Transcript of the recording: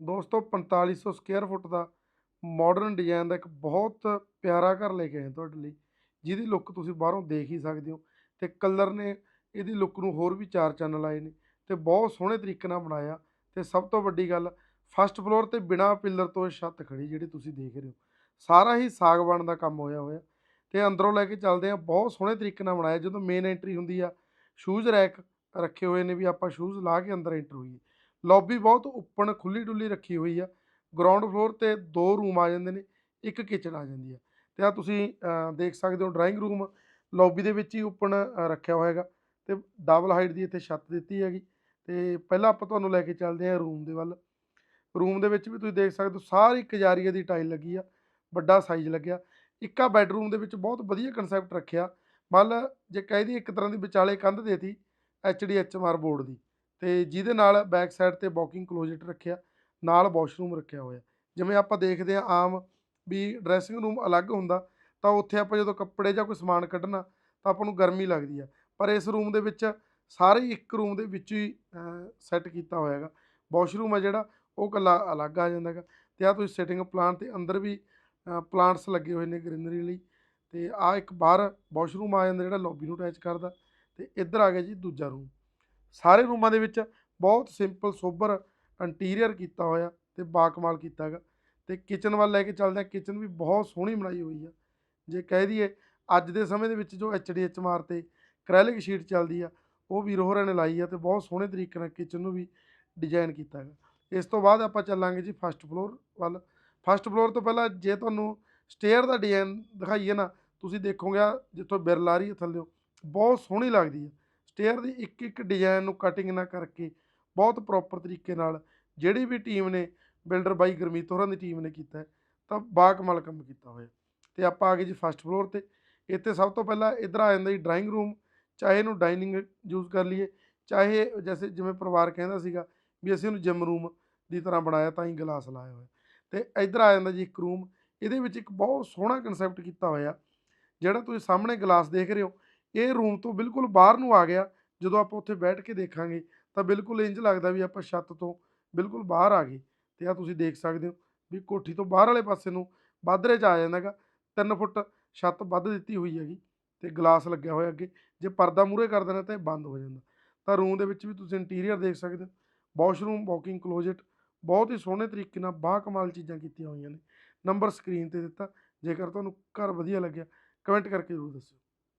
ਦੋਸਤੋ 4500 square foot ਦਾ modern design ਦਾ ਇੱਕ ਬਹੁਤ ਪਿਆਰਾ ਘਰ ਲੈ ਕੇ ਆਏ ਤੁਹਾਡੇ ਲਈ, ਜਿਹਦੀ ਲੁੱਕ ਤੁਸੀਂ ਬਾਹਰੋਂ ਦੇਖ ਹੀ ਸਕਦੇ ਹੋ ਤੇ ਕਲਰ ਨੇ ਇਹਦੀ ਲੁੱਕ ਨੂੰ ਹੋਰ ਵੀ ਚਾਰ ਚੰਨ ਲਾਏ ਨੇ ਤੇ ਬਹੁਤ ਸੋਹਣੇ ਤਰੀਕੇ ਨਾਲ ਬਣਾਇਆ ਤੇ ਸਭ ਤੋਂ ਵੱਡੀ ਗੱਲ ਫਸਟ ਫਲੋਰ ਤੇ ਬਿਨਾ ਪਿੱਲਰ ਤੋਂ ਇਹ ਛੱਤ ਖੜੀ ਜਿਹੜੀ ਤੁਸੀਂ ਦੇਖ ਰਹੇ ਹੋ। ਸਾਰਾ ਹੀ ਸਾਗਵਾਨ ਦਾ ਕੰਮ ਹੋਇਆ ਹੋਇਆ ਤੇ ਅੰਦਰੋਂ ਲੈ ਕੇ ਚੱਲਦੇ ਆ ਬਹੁਤ ਸੋਹਣੇ ਤਰੀਕੇ ਨਾਲ ਬਣਾਇਆ, ਜਦੋਂ ਮੇਨ ਐਂਟਰੀ ਹੁੰਦੀ ਆ ਸ਼ੂਜ਼ ਰੈਕ ਰੱਖੇ ਹੋਏ ਨੇ ਵੀ ਆਪਾਂ ਸ਼ੂਜ਼ ਲਾ ਕੇ ਅੰਦਰ ਐਂਟਰ ਹੋਈਏ। ਲੌਬੀ ਬਹੁਤ ਓਪਨ ਖੁੱਲੀ ਡੁੱਲੀ ਰੱਖੀ ਹੋਈ ਆ। ਗਰਾਊਂਡ ਫਲੋਰ ਤੇ ਦੋ ਰੂਮ ਆ ਜਾਂਦੇ ਨੇ, ਇੱਕ ਕਿਚਨ ਆ ਜਾਂਦੀ ਆ। ਤੇ ਆ ਤੁਸੀਂ ਦੇਖ ਸਕਦੇ ਹੋ ਡਰਾਇੰਗ ਰੂਮ ਲੌਬੀ ਦੇ ਵਿੱਚ ਹੀ ਓਪਨ ਰੱਖਿਆ ਹੋਇਆ ਹੈਗਾ। ਤੇ ਡਬਲ ਹਾਈਟ ਦੀ ਇੱਥੇ ਛੱਤ ਦਿੱਤੀ ਹੈਗੀ। ਤੇ ਪਹਿਲਾਂ ਆਪਾਂ ਤੁਹਾਨੂੰ ਲੈ ਕੇ ਚੱਲਦੇ ਹਾਂ ਰੂਮ ਦੇ ਵੱਲ। ਰੂਮ ਦੇ ਵਿੱਚ ਵੀ ਤੁਸੀਂ ਦੇਖ ਸਕਦੇ ਹੋ ਸਾਰੀ ਕਜਾਰੀਏ ਦੀ ਟਾਈਲ ਲੱਗੀ ਆ, ਵੱਡਾ ਸਾਈਜ਼ ਲੱਗਿਆ। ਇੱਕਾ ਬੈੱਡਰੂਮ ਦੇ ਵਿੱਚ ਬਹੁਤ ਵਧੀਆ ਕਨਸੈਪਟ ਰੱਖਿਆ। ਮੱਲ ਜੇ ਕਹਿ ਦਈਏ ਇੱਕ ਤਰ੍ਹਾਂ ਦੀ ਵਿਚਾਲੇ ਕੰਧ ਦੇਤੀ ਆਰ ਬੋਰਡ ਦੀ। ਤੇ ਜਿਹਦੇ ਨਾਲ ਬੈਕ ਸਾਈਡ ਤੇ ਵਾਕਿੰਗ ਕਲੋਜ਼ਟ ਰੱਖਿਆ, ਨਾਲ ਵਾਸ਼ਰੂਮ ਰੱਖਿਆ ਹੋਇਆ। ਜਿਵੇਂ ਆਪਾਂ ਦੇਖਦੇ ਆ ਆਮ ਵੀ ਡਰੈਸਿੰਗ ਰੂਮ ਅਲੱਗ ਹੁੰਦਾ, ਤਾਂ ਉੱਥੇ ਆਪਾਂ ਜਦੋਂ ਕੱਪੜੇ ਜਾਂ ਕੋਈ ਸਮਾਨ ਕੱਢਣਾ, ਤਾਂ ਆਪਾਂ ਨੂੰ ਗਰਮੀ ਲੱਗਦੀ ਆ। ਪਰ ਇਸ ਰੂਮ ਦੇ ਵਿੱਚ ਸਾਰੇ ਇੱਕ ਰੂਮ ਦੇ ਵਿੱਚ ਹੀ ਸੈੱਟ ਕੀਤਾ ਹੋਇਆ ਹੈਗਾ। ਵਾਸ਼ਰੂਮ ਆ ਜਿਹੜਾ, ਉਹ ਇਕੱਲਾ ਅਲੱਗ ਆ ਜਾਂਦਾ ਹੈਗਾ। ਤੇ ਆ ਤੁਸੀਂ ਸਿਟਿੰਗ ਪਲਾਨ ਤੇ ਅੰਦਰ ਵੀ ਪਲਾਂਟਸ ਲੱਗੇ ਹੋਏ ਨੇ ਗ੍ਰੀਨਰੀ ਲਈ। ਤੇ ਆ ਇੱਕ ਬਾਹਰ ਵਾਸ਼ਰੂਮ ਆ ਜਾਂਦਾ ਜਿਹੜਾ ਲੌਬੀ ਨੂੰ ਅਟੈਚ ਕਰਦਾ। ਤੇ ਇੱਧਰ ਆ ਗਿਆ ਜੀ ਦੂਜਾ ਰੂਮ ਸਾਰੇ ਰੂਮਾਂ ਦੇ ਵਿੱਚ ਬਹੁਤ ਸਿੰਪਲ, ਸੋਬਰ ਇੰਟੀਰੀਅਰ ਕੀਤਾ ਹੋਇਆ ਤੇ ਬਾਕਮਾਲ ਕੀਤਾ ਹੈਗਾ। ਤੇ ਕਿਚਨ ਵੱਲ ਲੈ ਕੇ ਚੱਲਦੇ ਆ ਕਿਚਨ ਵੀ ਬਹੁਤ ਸੋਹਣੀ ਬਣਾਈ ਹੋਈ ਆ। ਜੇ ਕਹਿ ਦਈਏ, ਅੱਜ ਦੇ ਸਮੇਂ ਦੇ ਵਿੱਚ ਜੋ ਐਚਡੀਐਚ ਮਾਰ ਤੇ ਕ੍ਰੈਲਿਕ ਸ਼ੀਟ ਚੱਲਦੀ ਆ, ਉਹ ਵੀ ਹੋਰਾਂ ਨੇ ਲਾਈ ਆ ਤੇ ਬਹੁਤ ਸੋਹਣੇ ਤਰੀਕੇ ਨਾਲ ਕਿਚਨ ਨੂੰ ਵੀ ਡਿਜ਼ਾਈਨ ਕੀਤਾ ਹੈਗਾ। ਇਸ ਤੋਂ ਬਾਅਦ ਆਪਾਂ ਚੱਲਾਂਗੇ ਜੀ ਫਸਟ ਫਲੋਰ ਵੱਲ। ਫਸਟ ਫਲੋਰ ਤੋਂ ਪਹਿਲਾਂ ਜੇ ਤੁਹਾਨੂੰ ਸਟੇਅਰ ਦਾ ਡਿਜ਼ਾਈਨ ਦਿਖਾਈਏ ਨਾ, ਤੁਸੀਂ ਦੇਖੋਗੇ ਜਿੱਥੋਂ ਬਿਰਲ ਆ ਰਹੀ ਹੈ ਥੱਲਿਓ ਬਹੁਤ ਸੋਹਣੀ ਲੱਗਦੀ ਹੈ ਸਟੇਅਰ ਦੀ ਇੱਕ ਇੱਕ ਡਿਜ਼ਾਈਨ ਨੂੰ ਕਟਿੰਗ ਨਾ ਕਰਕੇ ਬਹੁਤ ਪ੍ਰੋਪਰ ਤਰੀਕੇ ਨਾਲ ਜਿਹੜੀ ਵੀ ਟੀਮ ਨੇ ਬਿਲਡਰ ਬਾਈ ਗੁਰਮੀਤ ਹੋਰਾਂ ਦੀ ਟੀਮ ਨੇ ਕੀਤਾ ਤਾਂ ਬਾਕਮਾਲ ਕੰਮ ਕੀਤਾ ਹੋਇਆ ਤੇ ਆਪਾਂ ਆ ਗਏ ਜੀ ਫਸਟ ਫਲੋਰ ਤੇ, ਇੱਥੇ ਸਭ ਤੋਂ ਪਹਿਲਾਂ ਇੱਧਰ ਆ ਜਾਂਦਾ ਜੀ ਡਰਾਇੰਗ ਰੂਮ ਚਾਹੇ ਇਹਨੂੰ ਡਾਈਨਿੰਗ ਯੂਜ਼ ਕਰ ਲਈਏ, ਚਾਹੇ ਜੈਸੇ ਜਿਵੇਂ ਪਰਿਵਾਰ ਕਹਿੰਦਾ ਸੀਗਾ ਵੀ ਅਸੀਂ ਉਹਨੂੰ ਜਿਮ ਰੂਮ ਦੀ ਤਰ੍ਹਾਂ ਬਣਾਇਆ ਤਾਂ ਹੀ ਗਲਾਸ ਲਾਇਆ ਹੋਇਆ ਤੇ ਇੱਧਰ ਆ ਜਾਂਦਾ ਜੀ ਇੱਕ ਰੂਮ ਇਹਦੇ ਵਿੱਚ ਇੱਕ ਬਹੁਤ ਸੋਹਣਾ ਕਨਸੈਪਟ ਕੀਤਾ ਹੋਇਆ, ਜਿਹੜਾ ਤੁਸੀਂ ਸਾਹਮਣੇ ਗਲਾਸ ਦੇਖ ਰਹੇ ਹੋ, ਇਹ ਰੂਮ ਤੋਂ ਬਿਲਕੁਲ ਬਾਹਰ ਨੂੰ ਆ ਗਿਆ ਜਦੋਂ ਆਪਾਂ ਉੱਥੇ ਬੈਠ ਕੇ ਦੇਖਾਂਗੇ, ਤਾਂ ਬਿਲਕੁਲ ਇੰਜ ਲੱਗਦਾ ਵੀ ਆਪਾਂ ਛੱਤ ਤੋਂ ਬਿਲਕੁਲ ਬਾਹਰ ਆ ਗਏ। ਤੇ ਆ ਤੁਸੀਂ ਦੇਖ ਸਕਦੇ ਹੋ ਵੀ ਕੋਠੀ ਤੋਂ ਬਾਹਰ ਵਾਲੇ ਪਾਸੇ ਨੂੰ ਬਾਦਰੇ ਚ ਆ ਜਾਂਦਾ ਹੈਗਾ। 3 ਫੁੱਟ ਛੱਤ ਵੱਧ ਦਿੱਤੀ ਹੋਈ ਹੈਗੀ ਤੇ ਗਲਾਸ ਲੱਗਿਆ ਹੋਇਆ ਅੱਗੇ। ਜੇ ਪਰਦਾ ਮੂਰੇ ਕਰ ਦੇਣਾ ਤਾਂ ਇਹ ਬੰਦ ਹੋ ਜਾਂਦਾ। ਤਾਂ ਰੂਮ ਦੇ ਵਿੱਚ ਵੀ ਤੁਸੀਂ ਇੰਟੀਰੀਅਰ ਦੇਖ ਸਕਦੇ ਹੋ। ਵਾਸ਼ਰੂਮ, ਵਾਕਿੰਗ ਕਲੋਜ਼ਟ ਬਹੁਤ ਹੀ ਸੋਹਣੇ ਤਰੀਕੇ ਨਾਲ ਬਾ ਕਮਾਲ ਚੀਜ਼ਾਂ ਕੀਤੀਆਂ ਹੋਈਆਂ ਨੇ। ਨੰਬਰ ਸਕਰੀਨ ਤੇ ਦਿੱਤਾ। ਜੇਕਰ ਤੁਹਾਨੂੰ ਘਰ ਵਧੀਆ ਲੱਗਿਆ, ਕਮੈਂਟ ਕਰਕੇ ਜ਼ਰੂਰ ਦੱਸਿਓ।